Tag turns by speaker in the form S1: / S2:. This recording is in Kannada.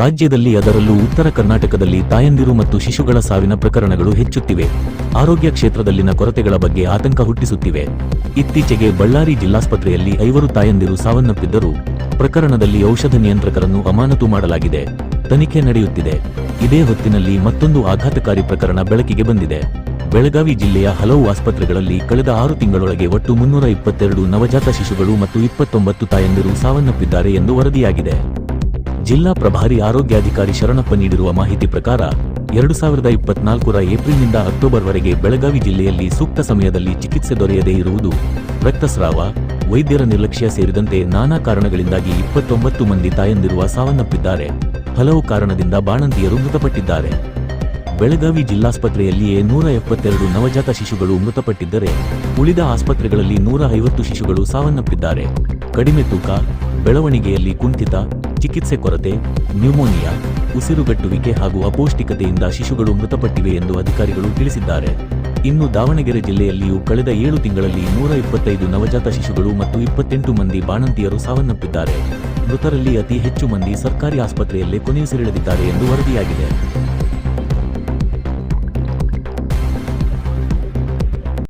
S1: ರಾಜ್ಯದಲ್ಲಿ ಅದರಲ್ಲೂ ಉತ್ತರ ಕರ್ನಾಟಕದಲ್ಲಿ ತಾಯಂದಿರು ಮತ್ತು ಶಿಶುಗಳ ಸಾವಿನ ಪ್ರಕರಣಗಳು ಹೆಚ್ಚುತ್ತಿವೆ. ಆರೋಗ್ಯ ಕ್ಷೇತ್ರದಲ್ಲಿನ ಕೊರತೆಗಳ ಬಗ್ಗೆ ಆತಂಕ ಹುಟ್ಟಿಸುತ್ತಿವೆ. ಇತ್ತೀಚೆಗೆ ಬಳ್ಳಾರಿ ಜಿಲ್ಲಾಸ್ಪತ್ರೆಯಲ್ಲಿ ಐವರು ತಾಯಂದಿರು ಸಾವನ್ನಪ್ಪಿದ್ದರು ಪ್ರಕರಣದಲ್ಲಿ ಔಷಧ ನಿಯಂತ್ರಕರನ್ನು ಅಮಾನತು ಮಾಡಲಾಗಿದೆ. ತನಿಖೆ ನಡೆಯುತ್ತಿದೆ. ಇದೇ ಹೊತ್ತಿನಲ್ಲಿ ಮತ್ತೊಂದು ಆಘಾತಕಾರಿ ಪ್ರಕರಣ ಬೆಳಕಿಗೆ ಬಂದಿದೆ. ಬೆಳಗಾವಿ ಜಿಲ್ಲೆಯ ಹಲವು ಆಸ್ಪತ್ರೆಗಳಲ್ಲಿ ಕಳೆದ ಆರು ತಿಂಗಳೊಳಗೆ ಒಟ್ಟು ಮುನ್ನೂರ ಇಪ್ಪತ್ತೆರಡು ನವಜಾತ ಶಿಶುಗಳು ಮತ್ತು ಇಪ್ಪತ್ತೊಂಬತ್ತು ತಾಯಂದಿರು ಸಾವನ್ನಪ್ಪಿದ್ದಾರೆ ಎಂದು ವರದಿಯಾಗಿದೆ. ಜಿಲ್ಲಾ ಪ್ರಭಾರಿ ಆರೋಗ್ಯಾಧಿಕಾರಿ ಶರಣಪ್ಪ ನೀಡಿರುವ ಮಾಹಿತಿ ಪ್ರಕಾರ ಎರಡು ಸಾವಿರದ ಇಪ್ಪತ್ನಾಲ್ಕರ ಏಪ್ರಿಲ್ನಿಂದ ಅಕ್ಟೋಬರ್ವರೆಗೆ ಬೆಳಗಾವಿ ಜಿಲ್ಲೆಯಲ್ಲಿ ಸೂಕ್ತ ಸಮಯದಲ್ಲಿ ಚಿಕಿತ್ಸೆ ದೊರೆಯದೇ ಇರುವುದು ರಕ್ತಸ್ರಾವ, ವೈದ್ಯರ ನಿರ್ಲಕ್ಷ್ಯ ಸೇರಿದಂತೆ ನಾನಾ ಕಾರಣಗಳಿಂದಾಗಿ ಇಪ್ಪತ್ತೊಂಬತ್ತು ಮಂದಿ ತಾಯಂದಿರುವ ಸಾವನ್ನಪ್ಪಿದ್ದಾರೆ ಹಲವು ಕಾರಣದಿಂದ ಬಾಣಂತಿಯರು ಮೃತಪಟ್ಟಿದ್ದಾರೆ. ಬೆಳಗಾವಿ ಜಿಲ್ಲಾಸ್ಪತ್ರೆಯಲ್ಲಿಯೇ ನೂರ ಎಪ್ಪತ್ತೆರಡು ನವಜಾತ ಶಿಶುಗಳು ಮೃತಪಟ್ಟಿದ್ದರೆ ಉಳಿದ ಆಸ್ಪತ್ರೆಗಳಲ್ಲಿ ನೂರ ಐವತ್ತು ಶಿಶುಗಳು ಸಾವನ್ನಪ್ಪಿದ್ದಾರೆ. ಕಡಿಮೆ ತೂಕ, ಬೆಳವಣಿಗೆಯಲ್ಲಿ ಕುಂಠಿತ ಚಿಕಿತ್ಸೆ ಕೊರತೆ, ನ್ಯೂಮೋನಿಯಾ, ಉಸಿರುಗಟ್ಟುವಿಕೆ ಹಾಗೂ ಅಪೌಷ್ಟಿಕತೆಯಿಂದ ಶಿಶುಗಳು ಮೃತಪಟ್ಟಿವೆ ಎಂದು ಅಧಿಕಾರಿಗಳು ತಿಳಿಸಿದ್ದಾರೆ. ಇನ್ನು ದಾವಣಗೆರೆ ಜಿಲ್ಲೆಯಲ್ಲಿಯೂ ಕಳೆದ ಏಳು ತಿಂಗಳಲ್ಲಿ ನೂರ ಇಪ್ಪತ್ತೈದು ನವಜಾತ ಶಿಶುಗಳು ಮತ್ತು ಇಪ್ಪತ್ತೆಂಟು ಮಂದಿ ಬಾಣಂತಿಯರು ಸಾವನ್ನಪ್ಪಿದ್ದಾರೆ. ಮೃತರಲ್ಲಿ ಅತಿ ಹೆಚ್ಚು ಮಂದಿ ಸರ್ಕಾರಿ ಆಸ್ಪತ್ರೆಯಲ್ಲೇ ಕೊನೆಯುಸಿರೆಳೆದಿದ್ದಾರೆ ಎಂದು ವರದಿಯಾಗಿದೆ.